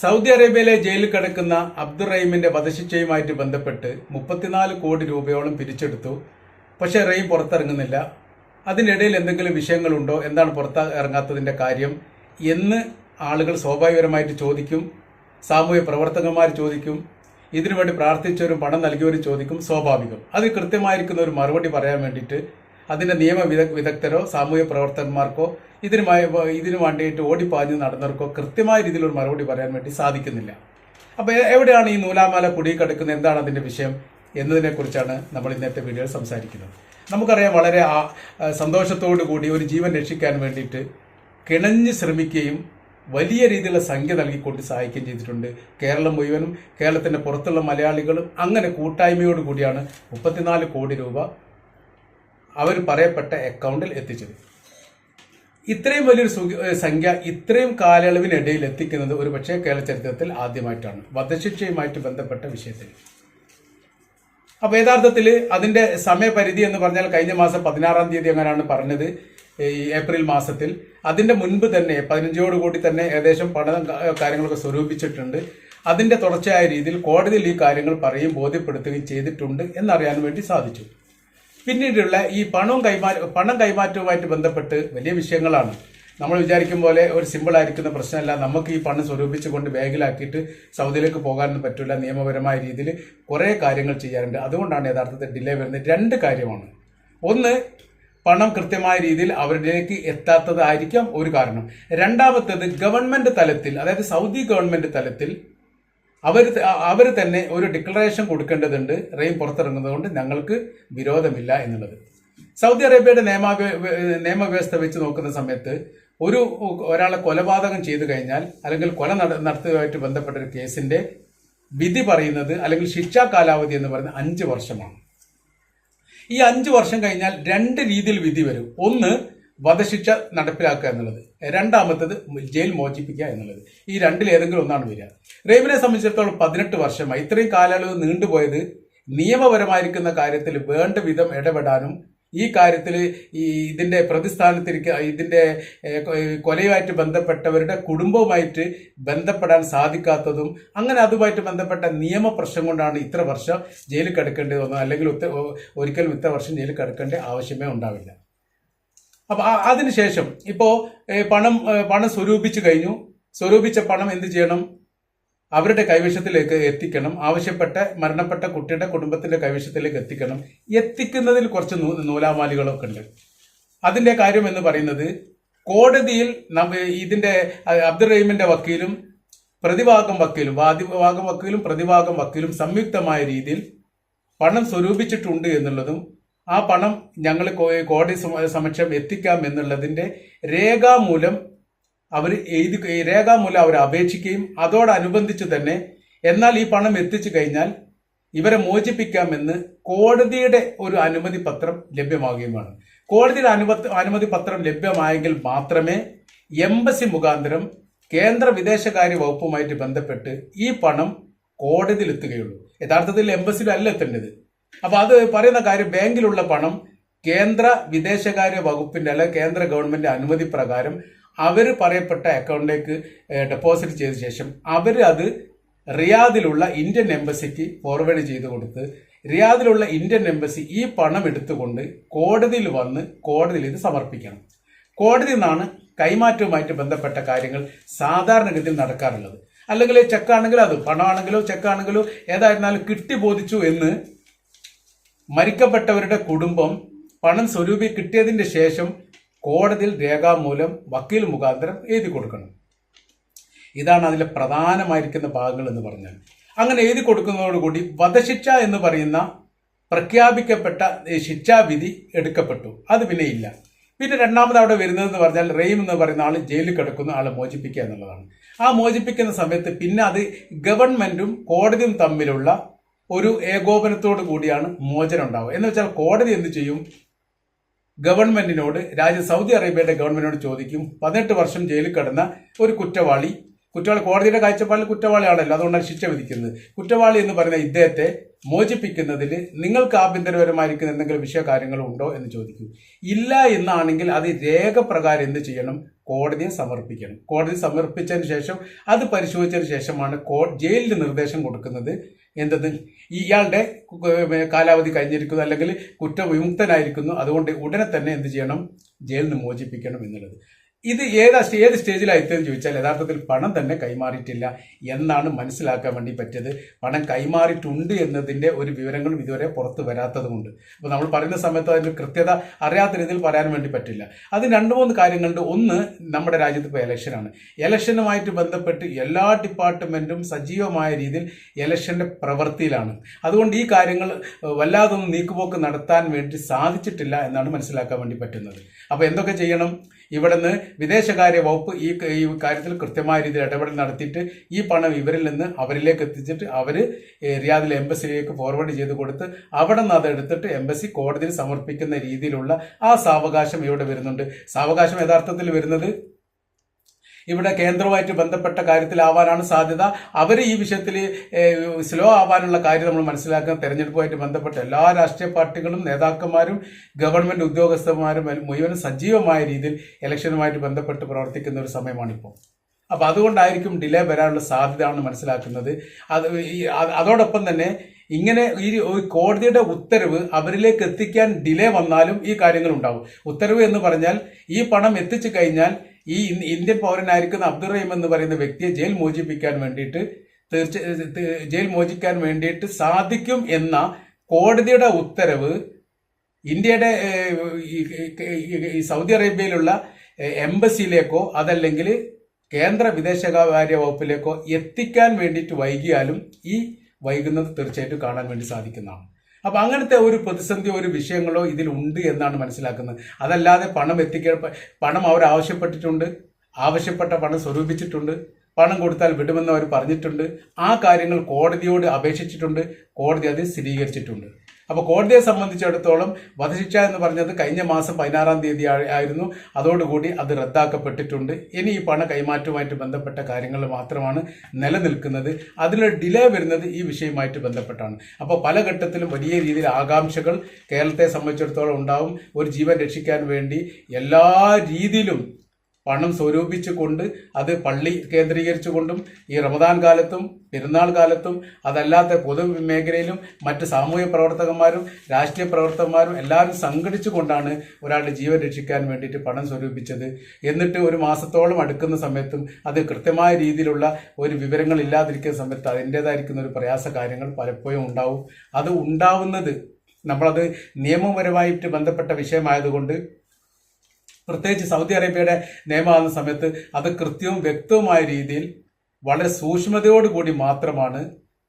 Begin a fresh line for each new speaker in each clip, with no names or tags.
Saudi അറേബ്യയിലെ ജയിലിൽ കിടക്കുന്ന അബ്ദുറഹീമിന്റെ വധശിക്ഷയുമായിട്ട് ബന്ധപ്പെട്ട് മുപ്പത്തിനാല് കോടി രൂപയോളം പിരിച്ചെടുത്തു. പക്ഷേ റഹീം പുറത്തിറങ്ങുന്നില്ല. അതിനിടയിൽ എന്തെങ്കിലും വിഷയങ്ങളുണ്ടോ? എന്താണ് പുറത്ത് ഇറങ്ങാത്തതിന്റെ കാര്യം? എന്ന് ആളുകൾ സ്വാഭാവികമായിട്ട് ചോദിക്കും. സാമൂഹ്യ പ്രവർത്തകന്മാർ ചോദിക്കും. ഇതിനുവേണ്ടി പ്രാർത്ഥിച്ചവരും പണം നൽകിയവരും ചോദിക്കും. സ്വാഭാവികം. അത് കൃത്യമായിരിക്കുന്ന ഒരു മറുപടി പറയാൻ വേണ്ടിയിട്ട് അതിന്റെ നിയമ വിദ- വിദഗ്ധരോ സാമൂഹ്യ പ്രവർത്തകന്മാർക്കോ ഇതിനുമായി ഇതിനു വേണ്ടിയിട്ട് ഓടിപ്പാഞ്ഞ് നടന്നവർക്കോ കൃത്യമായ രീതിയിൽ ഒരു മറുപടി പറയാൻ വേണ്ടി സാധിക്കുന്നില്ല. അപ്പോൾ എവിടെയാണ് ഈ നൂലാമാല കുടുങ്ങിക്കിടക്കുന്നത് എന്താണ് അതിന്റെ വിഷയം എന്നതിനെക്കുറിച്ചാണ് നമ്മൾ ഇന്നത്തെ വീഡിയോയിൽ സംസാരിക്കുന്നത്. നമുക്കറിയാം വളരെ സന്തോഷത്തോടു കൂടി ഒരു ജീവൻ രക്ഷിക്കാൻ വേണ്ടിയിട്ട് കിണഞ്ഞ് ശ്രമിക്കുകയും വലിയ രീതിയിലുള്ള സംഖ്യ നൽകിക്കൊണ്ട് സഹായിക്കുകയും ചെയ്തിട്ടുണ്ട്. കേരളം മുഴുവനും കേരളത്തിന്റെ പുറത്തുള്ള മലയാളികളും അങ്ങനെ കൂട്ടായ്മയോട് കൂടിയാണ് മുപ്പത്തിനാല് കോടി രൂപ അവർ പറയപ്പെട്ട അക്കൗണ്ടിൽ എത്തിച്ചത്. ഇത്രയും വലിയൊരു സുഖ- സംഖ്യ ഇത്രയും കാലയളവിനിടയിൽ എത്തിക്കുന്നത് ഒരു പക്ഷേ കേരള ചരിത്രത്തിൽ ആദ്യമായിട്ടാണ്. വധശിക്ഷയുമായിട്ട് ബന്ധപ്പെട്ട വിഷയത്തിൽ. അപ്പോൾ യഥാർത്ഥത്തിൽ അതിന്റെ സമയപരിധി എന്ന് പറഞ്ഞാൽ കഴിഞ്ഞ മാസം പതിനാറാം തീയതി അങ്ങനെയാണ് പറഞ്ഞത്? ഈ ഏപ്രിൽ മാസത്തിൽ. അതിന്റെ മുൻപ് തന്നെ പതിനഞ്ചോട് കൂടി തന്നെ ഏകദേശം പഠനം കാര്യങ്ങളൊക്കെ സ്വരൂപിച്ചിട്ടുണ്ട്. അതിന്റെ തുടർച്ചയായ രീതിയിൽ കോടതിയിൽ ഈ കാര്യങ്ങൾ പറയും ബോധ്യപ്പെടുത്തുകയും ചെയ്തിട്ടുണ്ട് എന്നറിയാൻ വേണ്ടി സാധിച്ചു. പിന്നീടുള്ള ഈ പണവും കൈമാറ്റ പണം കൈമാറ്റവുമായിട്ട് ബന്ധപ്പെട്ട് വലിയ വിഷയങ്ങളാണ്. നമ്മൾ വിചാരിക്കും പോലെ ഒരു സിമ്പിൾ ആയിരിക്കുന്ന പ്രശ്നമല്ല. നമുക്ക് ഈ പണം സ്വരൂപിച്ചുകൊണ്ട് ബാഗിലാക്കിയിട്ട് സൗദിയിലേക്ക് പോകാനൊന്നും പറ്റില്ല നിയമപരമായ രീതിയിൽ കുറേ കാര്യങ്ങൾ ചെയ്യാറുണ്ട്. അതുകൊണ്ടാണ് യഥാർത്ഥത്തിൽ ഡിലേ വരുന്നത്. രണ്ട് കാര്യമാണ്. ഒന്ന് പണം കൃത്യമായ രീതിയിൽ അവരിലേക്ക് എത്താത്തതായിരിക്കാം ഒരു കാരണം. രണ്ടാമത്തേത് ഗവൺമെന്റ് തലത്തിൽ അതായത് സൗദി ഗവൺമെന്റ് തലത്തിൽ അവർ അവർ തന്നെ ഒരു ഡിക്ലറേഷൻ കൊടുക്കേണ്ടതുണ്ട്. റെയിം പുറത്തിറങ്ങുന്നതുകൊണ്ട് ഞങ്ങൾക്ക് വിരോധമില്ല എന്നുള്ളത്. സൗദി അറേബ്യയുടെ നിയമ നിയമവ്യവസ്ഥ വെച്ച് നോക്കുന്ന സമയത്ത് ഒരു ഒരാളെ കൊലപാതകം ചെയ്തു കഴിഞ്ഞാൽ അല്ലെങ്കിൽ കൊല നട- ബന്ധപ്പെട്ട ഒരു കേസിന്റെ വിധി പറയുന്നത് അല്ലെങ്കിൽ ശിക്ഷാ കാലാവധി എന്ന് പറയുന്നത് അഞ്ച് വർഷമാണ്. ഈ അഞ്ച് വർഷം കഴിഞ്ഞാൽ രണ്ട് രീതിയിൽ വിധി വരും. ഒന്ന് വധശിക്ഷ നടപ്പിലാക്കുക എന്നുള്ളത്. രണ്ടാമത്തത് ജയിൽ മോചിപ്പിക്കുക എന്നുള്ളത്. ഈ രണ്ടിൽ ഏതെങ്കിലും ഒന്നാണ് വരിക. റെയിമിനെ സംബന്ധിച്ചിടത്തോളം പതിനെട്ട് വർഷമായി ഇത്രയും കാലയളവ് നീണ്ടുപോയത് നിയമപരമായിരിക്കുന്ന കാര്യത്തിൽ വേണ്ട വിധം ഇടപെടാനും ഈ കാര്യത്തിൽ ഈ ഇതിന്റെ പ്രതിസ്ഥാനത്തിരിക്ക ഇതിന്റെ ഏഹ്, കൊലയുമായിട്ട് ബന്ധപ്പെട്ടവരുടെ കുടുംബവുമായിട്ട് ബന്ധപ്പെടാൻ സാധിക്കാത്തതും അങ്ങനെ അതുമായിട്ട് ബന്ധപ്പെട്ട നിയമ പ്രശ്നം കൊണ്ടാണ് ഇത്ര വർഷം ജയിലിൽ കിടക്കേണ്ടി വന്നത് അല്ലെങ്കിൽ ഒരിക്കലും ഇത്ര വർഷം ജയിലിൽ കിടക്കേണ്ട ആവശ്യമേ ഉണ്ടാവില്ല. അപ്പൊ അതിനുശേഷം ഇപ്പോ പണം പണം സ്വരൂപിച്ചു കഴിഞ്ഞു. സ്വരൂപിച്ച പണം എന്ത് ചെയ്യണം? അവരുടെ കൈവശത്തിലേക്ക് എത്തിക്കണം. ആവശ്യപ്പെട്ട മരണപ്പെട്ട കുട്ടിയുടെ കുടുംബത്തിന്റെ കൈവശത്തിലേക്ക് എത്തിക്കണം. എത്തിക്കുന്നതിൽ കുറച്ച് നൂലാമാലികളൊക്കെ ഉണ്ട്. അതിന്റെ കാര്യം എന്ന് പറയുന്നത് കോടതിയിൽ ഇതിന്റെ അബ്ദുൾ റഹീമിന്റെ വക്കീലും പ്രതിഭാഗം വക്കീലും വാദിഭാഗം വക്കീലും പ്രതിഭാഗം വക്കീലും സംയുക്തമായ രീതിയിൽ പണം സ്വരൂപിച്ചിട്ടുണ്ട് എന്നുള്ളതും ആ പണം ഞങ്ങൾ കോടതി സമക്ഷം എത്തിക്കാം എന്നുള്ളതിന്റെ രേഖാമൂലം അവർ എഴുതി രേഖാമൂലം അവർ അപേക്ഷിക്കുകയും അതോടനുബന്ധിച്ച് തന്നെ എന്നാൽ ഈ പണം എത്തിച്ചു കഴിഞ്ഞാൽ ഇവരെ മോചിപ്പിക്കാമെന്ന് കോടതിയുടെ ഒരു അനുമതി പത്രം ലഭ്യമാകുകയുമാണ്. കോടതിയുടെ അനുമതി അനുമതി പത്രം ലഭ്യമായെങ്കിൽ മാത്രമേ എംബസി മുഖാന്തരം കേന്ദ്ര വിദേശകാര്യ വകുപ്പുമായിട്ട് ബന്ധപ്പെട്ട് ഈ പണം കോടതിയിൽ എത്തുകയുള്ളൂ യഥാർത്ഥത്തിൽ എംബസിയിലല്ല എത്തേണ്ടത്. അപ്പൊ അത് പറയുന്ന കാര്യം ബാങ്കിലുള്ള പണം കേന്ദ്ര വിദേശകാര്യ വകുപ്പിന്റെ അല്ലെ കേന്ദ്ര ഗവൺമെന്റ് അനുമതി പ്രകാരം അവർ പറയപ്പെട്ട അക്കൗണ്ടിലേക്ക് ഡെപ്പോസിറ്റ് ചെയ്ത ശേഷം അവർ അത് റിയാദിലുള്ള ഇന്ത്യൻ എംബസിക്ക് ഫോർവേഡ് ചെയ്ത് കൊടുത്ത് റിയാദിലുള്ള ഇന്ത്യൻ എംബസി ഈ പണം എടുത്തുകൊണ്ട് കോടതിയിൽ വന്ന് കോടതിയിൽ ഇത് സമർപ്പിക്കണം. കോടതി നിന്നാണ് കൈമാറ്റവുമായിട്ട് ബന്ധപ്പെട്ട കാര്യങ്ങൾ സാധാരണഗതിയിൽ നടക്കാറുള്ളത്. അല്ലെങ്കിൽ ചെക്കാണെങ്കിലും അത് പണമാണെങ്കിലോ ചെക്കാണെങ്കിലോ ഏതായിരുന്നാലും കിട്ടി ബോധിച്ചു എന്ന് മരിക്കപ്പെട്ടവരുടെ കുടുംബം പണം സ്വരൂപി കിട്ടിയതിന്റെ ശേഷം കോടതിയിൽ രേഖാമൂലം വക്കീൽ മുഖാന്തരം എഴുതി കൊടുക്കണം. ഇതാണ് അതിലെ പ്രധാനമായിരിക്കുന്ന ഭാഗങ്ങൾ എന്ന് പറഞ്ഞാൽ. അങ്ങനെ എഴുതി കൊടുക്കുന്നതോടുകൂടി വധശിക്ഷ എന്ന് പറയുന്ന പ്രഖ്യാപിക്കപ്പെട്ട ശിക്ഷാവിധി എടുക്കപ്പെട്ടു. അത് പിന്നെ ഇല്ല. പിന്നെ രണ്ടാമത് അവിടെ വരുന്നതെന്ന് പറഞ്ഞാൽ റെയിം എന്ന് പറയുന്ന ആൾ ജയിലിൽ കിടക്കുന്ന ആളെ മോചിപ്പിക്കുക എന്നുള്ളതാണ്. ആ മോചിപ്പിക്കുന്ന സമയത്ത് പിന്നെ അത് ഗവൺമെന്റും കോടതിയും തമ്മിലുള്ള ഒരു ഏകോപനത്തോടു കൂടിയാണ് മോചനം ഉണ്ടാവുക. എന്ന് വെച്ചാൽ കോടതി എന്ത് ചെയ്യും? ഗവൺമെന്റിനോട് രാജ്യ സൗദി അറേബ്യയുടെ ഗവൺമെന്റിനോട് ചോദിക്കും പതിനെട്ട് വർഷം ജയിലിൽ കിടന്ന ഒരു കുറ്റവാളി കുറ്റവാളി കോടതിയുടെ കാഴ്ചപ്പാടിൽ കുറ്റവാളിയാണല്ലോ അതുകൊണ്ടാണ് ശിക്ഷ വിധിക്കുന്നത്. കുറ്റവാളി എന്ന് പറയുന്ന ഇദ്ദേഹത്തെ മോചിപ്പിക്കുന്നതിൽ നിങ്ങൾക്ക് ആഭ്യന്തരപരമായിരിക്കുന്ന എന്തെങ്കിലും വിഷയ കാര്യങ്ങളുണ്ടോ എന്ന് ചോദിക്കും. ഇല്ല എന്നാണെങ്കിൽ അത് രേഖപ്രകാരം എന്ത് ചെയ്യണം? കോടതിയെ സമർപ്പിക്കണം. കോടതി സമർപ്പിച്ചതിന് ശേഷം അത് പരിശോധിച്ചതിന് ശേഷമാണ് കോ ജയിലിന് നിർദ്ദേശം കൊടുക്കുന്നത്. എന്തെന്ന്? ഇയാളുടെ കാലാവധി കഴിഞ്ഞിരിക്കുന്നു അല്ലെങ്കിൽ കുറ്റവിമുക്തനായിരിക്കുന്നു. അതുകൊണ്ട് ഉടനെ തന്നെ എന്ത് ചെയ്യണം? ജയിലിൽ നിന്ന് മോചിപ്പിക്കണം എന്നുള്ളത്. ഇത് ഏതാ ഏത് സ്റ്റേജിലായിട്ടെന്ന് ചോദിച്ചാൽ യഥാർത്ഥത്തിൽ പണം തന്നെ കൈമാറിയിട്ടില്ല എന്നാണ് മനസ്സിലാക്കാൻ വേണ്ടി പറ്റിയത്. പണം കൈമാറിയിട്ടുണ്ട് എന്നതിന്റെ ഒരു വിവരങ്ങളും ഇതുവരെ പുറത്തു വരാത്തതുകൊണ്ട്. അപ്പോൾ നമ്മൾ പറയുന്ന സമയത്ത് അതിന്റെ കൃത്യത അറിയാത്ത രീതിയിൽ പറയാൻ വേണ്ടി പറ്റില്ല. അത് രണ്ട് മൂന്ന് കാര്യങ്ങളുണ്ട്. ഒന്ന് നമ്മുടെ രാജ്യത്ത് ഇപ്പോൾ ഇലക്ഷനാണ്. ഇലക്ഷനുമായിട്ട് ബന്ധപ്പെട്ട് എല്ലാ ഡിപ്പാർട്ട്മെന്റും സജീവമായ രീതിയിൽ ഇലക്ഷന്റെ പ്രവൃത്തിയിലാണ്. അതുകൊണ്ട് ഈ കാര്യങ്ങൾ വല്ലാതൊന്നും നീക്കുപോക്ക് നടത്താൻ വേണ്ടി സാധിച്ചിട്ടില്ല എന്നാണ് മനസ്സിലാക്കാൻ വേണ്ടി പറ്റുന്നത്. അപ്പോൾ എന്തൊക്കെ ചെയ്യണം? ഇവിടുന്ന് വിദേശകാര്യ വകുപ്പ് ഈ കാര്യത്തിൽ കൃത്യമായ രീതിയിൽ ഇടപെടൽ നടത്തിയിട്ട് ഈ പണം ഇവരിൽ നിന്ന് അവരിലേക്ക് എത്തിച്ചിട്ട് അവർ റിയാദിലെ എംബസിയിലേക്ക് ഫോർവേഡ് ചെയ്ത് കൊടുത്ത് അവിടെ നിന്ന് അത് എടുത്തിട്ട് എംബസി കോടതിയിൽ സമർപ്പിക്കുന്ന രീതിയിലുള്ള ആ സാവകാശം ഇവിടെ വരുന്നുണ്ട്. സാവകാശം യഥാർത്ഥത്തിൽ വരുന്നത് ഇവിടെ കേന്ദ്രവുമായിട്ട് ബന്ധപ്പെട്ട കാര്യത്തിലാവാനാണ് സാധ്യത. അവർ ഈ വിഷയത്തിൽ സ്ലോ ആവാനുള്ള കാര്യം നമ്മൾ മനസ്സിലാക്കാൻ തെരഞ്ഞെടുപ്പുമായിട്ട് ബന്ധപ്പെട്ട എല്ലാ രാഷ്ട്രീയ പാർട്ടികളും നേതാക്കന്മാരും ഗവൺമെന്റ് ഉദ്യോഗസ്ഥന്മാരും മുഴുവൻ സജീവമായ രീതിയിൽ ഇലക്ഷനുമായിട്ട് ബന്ധപ്പെട്ട് പ്രവർത്തിക്കുന്ന ഒരു സമയമാണിപ്പോൾ അപ്പോൾ അതുകൊണ്ടായിരിക്കും ഡിലേ വരാനുള്ള സാധ്യതയാണെന്ന് മനസ്സിലാക്കുന്നത്. അത് അതോടൊപ്പം തന്നെ ഇങ്ങനെ ഈ കോടതിയുടെ ഉത്തരവ് അവരിലേക്ക് എത്തിക്കാൻ ഡിലേ വന്നാലും ഈ കാര്യങ്ങൾ ഉണ്ടാവും ഉത്തരവ് എന്ന് പറഞ്ഞാൽ ഈ പണം എത്തിച്ചു കഴിഞ്ഞാൽ ഈ ഇന്ത്യൻ പൗരനായിരിക്കുന്ന അബ്ദുൾ റഹീം എന്ന് പറയുന്ന വ്യക്തിയെ ജയിൽ മോചിപ്പിക്കാൻ വേണ്ടിയിട്ട് തീർച്ച ജയിൽ മോചിക്കാൻ വേണ്ടിയിട്ട് സാധിക്കും എന്ന കോടതിയുടെ ഉത്തരവ് ഇന്ത്യയുടെ ഈ- സൗദി അറേബ്യയിലുള്ള എംബസിയിലേക്കോ അതല്ലെങ്കിൽ കേന്ദ്ര വിദേശകാര്യ വകുപ്പിലേക്കോ എത്തിക്കാൻ വേണ്ടിയിട്ട് വൈകിയാലും ഈ വൈകുന്നത് തീർച്ചയായിട്ടും കാണാൻ വേണ്ടി സാധിക്കുന്നതാണ്. അപ്പൊ അങ്ങനത്തെ ഒരു പ്രതിസന്ധിയോ ഒരു വിഷയങ്ങളോ ഇതിലുണ്ട് എന്നാണ് മനസ്സിലാക്കുന്നത്. അതല്ലാതെ പണം എത്തിക്ക പണം അവർ ആവശ്യപ്പെട്ടിട്ടുണ്ട് ആവശ്യപ്പെട്ട പണം സ്വരൂപിച്ചിട്ടുണ്ട് പണം കൊടുത്താൽ വിടുമെന്ന് അവർ പറഞ്ഞിട്ടുണ്ട് ആ കാര്യങ്ങൾ കോടതിയോട് അപേക്ഷിച്ചിട്ടുണ്ട് കോടതി അത് സ്ഥിരീകരിച്ചിട്ടുണ്ട്. അപ്പോൾ കോടതിയെ സംബന്ധിച്ചിടത്തോളം വധശിക്ഷ എന്ന് പറഞ്ഞത് കഴിഞ്ഞ മാസം പതിനാറാം തീയതി ആയിരുന്നു. അതോടുകൂടി അത് റദ്ദാക്കപ്പെട്ടിട്ടുണ്ട്. ഇനി ഈ പണ കൈമാറ്റവുമായിട്ട് ബന്ധപ്പെട്ട കാര്യങ്ങൾ മാത്രമാണ് നിലനിൽക്കുന്നത്. അതിൽ ഡിലേ വരുന്നത് ഈ വിഷയവുമായിട്ട് ബന്ധപ്പെട്ടാണ്. അപ്പോൾ പല ഘട്ടത്തിലും വലിയ രീതിയിൽ ആകാംക്ഷകൾ കേരളത്തെ സംബന്ധിച്ചിടത്തോളം ഉണ്ടാവും. ഒരു ജീവൻ രക്ഷിക്കാൻ വേണ്ടി എല്ലാ രീതിയിലും പണം സ്വരൂപിച്ചുകൊണ്ട് അത് പള്ളി കേന്ദ്രീകരിച്ചുകൊണ്ടും ഈ റമദാൻ കാലത്തും പെരുന്നാൾ കാലത്തും അതല്ലാത്ത പൊതുമേഖലയിലും മറ്റ് സാമൂഹ്യ പ്രവർത്തകന്മാരും രാഷ്ട്രീയ പ്രവർത്തകന്മാരും എല്ലാവരും സംഘടിച്ചു കൊണ്ടാണ് ഒരാളുടെ ജീവൻ രക്ഷിക്കാൻ വേണ്ടിയിട്ട് പണം സ്വരൂപിച്ചത്. എന്നിട്ട് ഒരു മാസത്തോളം അടുക്കുന്ന സമയത്തും അത് കൃത്യമായ രീതിയിലുള്ള ഒരു വിവരങ്ങൾ ഇല്ലാതിരിക്കുന്ന സമയത്ത് അതിന്റെതായിരിക്കുന്ന ഒരു പ്രയാസ കാര്യങ്ങൾ പലപ്പോഴും ഉണ്ടാവും. അത് ഉണ്ടാവുന്നത് നമ്മളത് നിയമപരമായിട്ട് ബന്ധപ്പെട്ട വിഷയമായതുകൊണ്ട് പ്രത്യേകിച്ച് സൗദി അറേബ്യയുടെ നിയമമാകുന്ന സമയത്ത് അത് കൃത്യവും വ്യക്തവുമായ രീതിയിൽ വളരെ സൂക്ഷ്മതയോടുകൂടി മാത്രമാണ്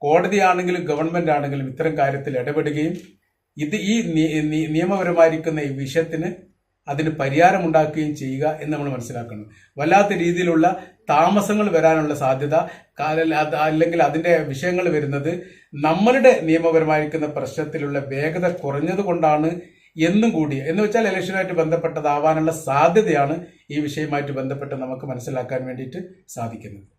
കോടതിയാണെങ്കിലും ഗവൺമെന്റ് ആണെങ്കിലും ഇത്തരം കാര്യത്തിൽ ഇടപെടുകയും ഇത് ഈ നിയമപരമായിരിക്കുന്ന ഈ വിഷയത്തിന് അതിന് പരിഹാരമുണ്ടാക്കുകയും ചെയ്യുക എന്ന് നമ്മൾ മനസ്സിലാക്കണം വല്ലാത്ത രീതിയിലുള്ള താമസങ്ങൾ വരാനുള്ള സാധ്യത അല്ലെങ്കിൽ അതിന്റെ വിഷയങ്ങൾ വരുന്നത് നമ്മളുടെ നിയമപരമായിരിക്കുന്ന പ്രശ്നത്തിലുള്ള വേഗത കുറഞ്ഞത് കൊണ്ടാണ് എന്നും കൂടി എന്ന് വെച്ചാൽ ഇലക്ഷനുമായിട്ട് ബന്ധപ്പെട്ടതാവാനുള്ള സാധ്യതയാണ് ഈ വിഷയവുമായിട്ട് ബന്ധപ്പെട്ട് നമുക്ക് മനസ്സിലാക്കാൻ വേണ്ടിയിട്ട് സാധിക്കുന്നത്.